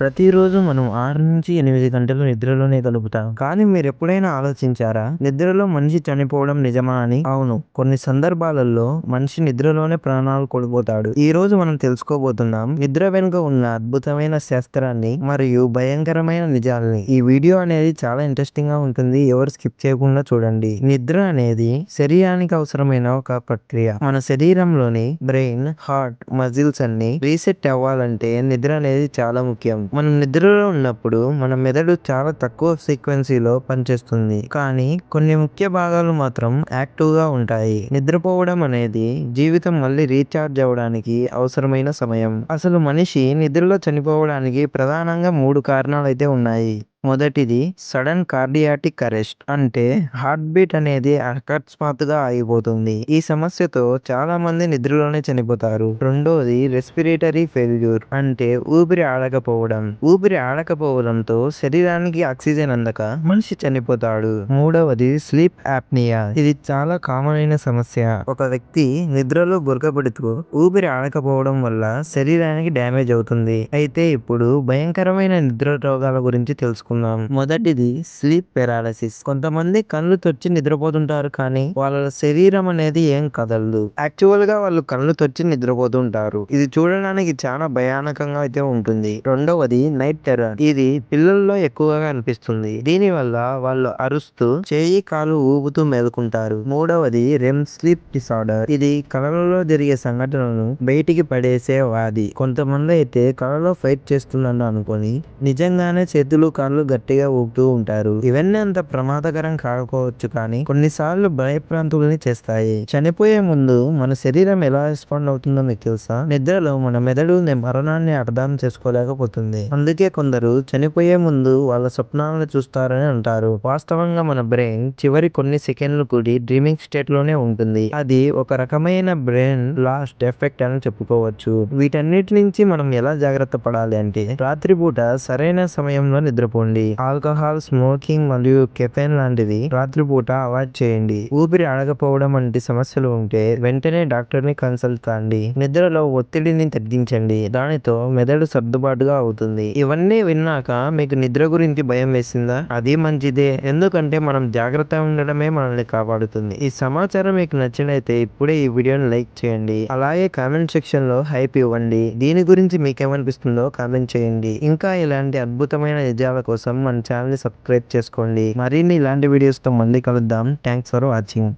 ప్రతిరోజు మనం ఆరు నుంచి ఎనిమిది గంటలు నిద్రలోనే గడుపుతాం కానీ మీరు ఎప్పుడైనా ఆలోచించారా? నిద్రలో మనిషి చనిపోవడం నిజమా అని? అవును. కొన్ని సందర్భాలలో మనిషి నిద్రలోనే ప్రాణాలు కోల్పోతాడు. ఈ రోజు మనం తెలుసుకోబోతున్నాం నిద్ర వెనుక ఉన్న అద్భుతమైన శాస్త్రాన్ని మరియు భయంకరమైన నిజాల్ని. ఈ వీడియో అనేది చాలా ఇంట్రెస్టింగ్గా ఉంటుంది. ఎవరు స్కిప్ చేయకుండా చూడండి. నిద్ర అనేది శరీరానికి అవసరమైన ఒక ప్రక్రియ. మన శరీరంలోని బ్రెయిన్ హార్ట్ మజిల్స్ అన్ని రీసెట్ అవ్వాలంటే నిద్ర అనేది చాలా ముఖ్యం. మనం నిద్రలో ఉన్నప్పుడు మన మెదడు చాలా తక్కువ ఫ్రీక్వెన్సీలో పనిచేస్తుంది. కానీ కొన్ని ముఖ్య భాగాలు మాత్రం యాక్టివ్గా ఉంటాయి. నిద్రపోవడం అనేది జీవితం మళ్ళీ రీఛార్జ్ అవ్వడానికి అవసరమైన సమయం. అసలు మనిషి నిద్రలో చనిపోవడానికి ప్రధానంగా మూడు కారణాలు అయితే ఉన్నాయి. మొదటిది సడన్ కార్డియాటిక్ అరెస్ట్ అంటే హార్ట్ బీట్ అనేది అకస్మాత్తుగా ఆగిపోతుంది. ఈ సమస్యతో చాలా మంది నిద్రలోనే చనిపోతారు. రెండోది రెస్పిరేటరీ ఫెయిల్యూర్ అంటే ఊపిరి ఆడకపోవడం. ఊపిరి ఆడకపోవడంతో శరీరానికి ఆక్సిజన్ అందక మనిషి చనిపోతాడు. మూడవది స్లీప్ యాప్నియా ఇది చాలా కామన్ అయిన సమస్య. ఒక వ్యక్తి నిద్రలో బురకబడుతూ ఊపిరి ఆడకపోవడం వల్ల శరీరానికి డ్యామేజ్ అవుతుంది. అయితే ఇప్పుడు భయంకరమైన నిద్ర రోగాల గురించి తెలుసుకుందాం. మొదటిది స్లీప్ పెరాలసిస్. కొంతమంది కళ్ళు తొచ్చి నిద్రపోతుంటారు కానీ వాళ్ళ శరీరం అనేది ఏం కదలదు. యాక్చువల్గా వాళ్ళు కళ్ళు తొచ్చి నిద్రపోతుంటారు. ఇది చూడడానికి చాలా భయానకంగా అయితే ఉంటుంది. రెండవది నైట్ టెర్రర్ ఇది పిల్లల్లో ఎక్కువగా అనిపిస్తుంది. దీని వల్ల వాళ్ళు అరుస్తూ చేయి కాలు ఊపుతూ మేలుకుంటారు. మూడవది రెమ్ స్లీప్ డిసార్డర్ ఇది కళలలో జరిగే సంఘటనలను బయటికి పడేసే వ్యాధి. కొంతమంది అయితే కళలో ఫైట్ చేస్తుందని అనుకొని నిజంగానే చేతులు కాళ్ళు గట్టిగా ఊపుతూ ఉంటారు. ఇవన్నీ అంత ప్రమాదకరం కాకపోవచ్చు కానీ కొన్నిసార్లు భయప్రాంతుల్ని చేస్తాయి. చనిపోయే ముందు మన శరీరం ఎలా రెస్పాండ్ అవుతుందో మీకు తెలుసా? నిద్రలో మన మెదడు మరణాన్ని అర్థం చేసుకోలేకపోతుంది. అందుకే కొందరు చనిపోయే ముందు వాళ్ళ స్వప్నాలను చూస్తారని అంటారు. వాస్తవంగా మన బ్రెయిన్ చివరి కొన్ని సెకండ్లు కూడి డ్రీమింగ్ స్టేట్లోనే ఉంటుంది. అది ఒక రకమైన బ్రెయిన్ లాస్ట్ ఎఫెక్ట్ అని చెప్పుకోవచ్చు. వీటన్నిటి నుంచి మనం ఎలా జాగ్రత్త పడాలి అంటే రాత్రిపూట సరైన సమయంలో నిద్రపోండి. ఆల్కహాల్ స్మోకింగ్ మరియు కెఫెన్ లాంటివి రాత్రిపూట అవాయిడ్ చేయండి. ఊపిరి ఆడకపోవడం వంటి సమస్యలు ఉంటే వెంటనే డాక్టర్ని కన్సల్ట్ కాండి నిద్రలో ఒత్తిడిని తగ్గించండి. దానితో మెదడు సర్దుబాటుగా అవుతుంది. ఇవన్నీ విన్నాక మీకు నిద్ర గురించి భయం వేసిందా? అది మంచిదే. ఎందుకంటే మనం జాగ్రత్తగా ఉండడమే మనల్ని కాపాడుతుంది. ఈ సమాచారం మీకు నచ్చినైతే ఇప్పుడే ఈ వీడియోని లైక్ చేయండి. అలాగే కామెంట్ సెక్షన్లో హైప్ ఇవ్వండి. దీని గురించి మీకేమనిపిస్తుందో కామెంట్ చేయండి. ఇంకా ఇలాంటి అద్భుతమైన నిజాల కోసం మన ఛానల్ని సబ్స్క్రైబ్ చేసుకోండి. మరిన్ని ఇలాంటి వీడియోస్తో మళ్ళీ కలుద్దాం. Thanks for watching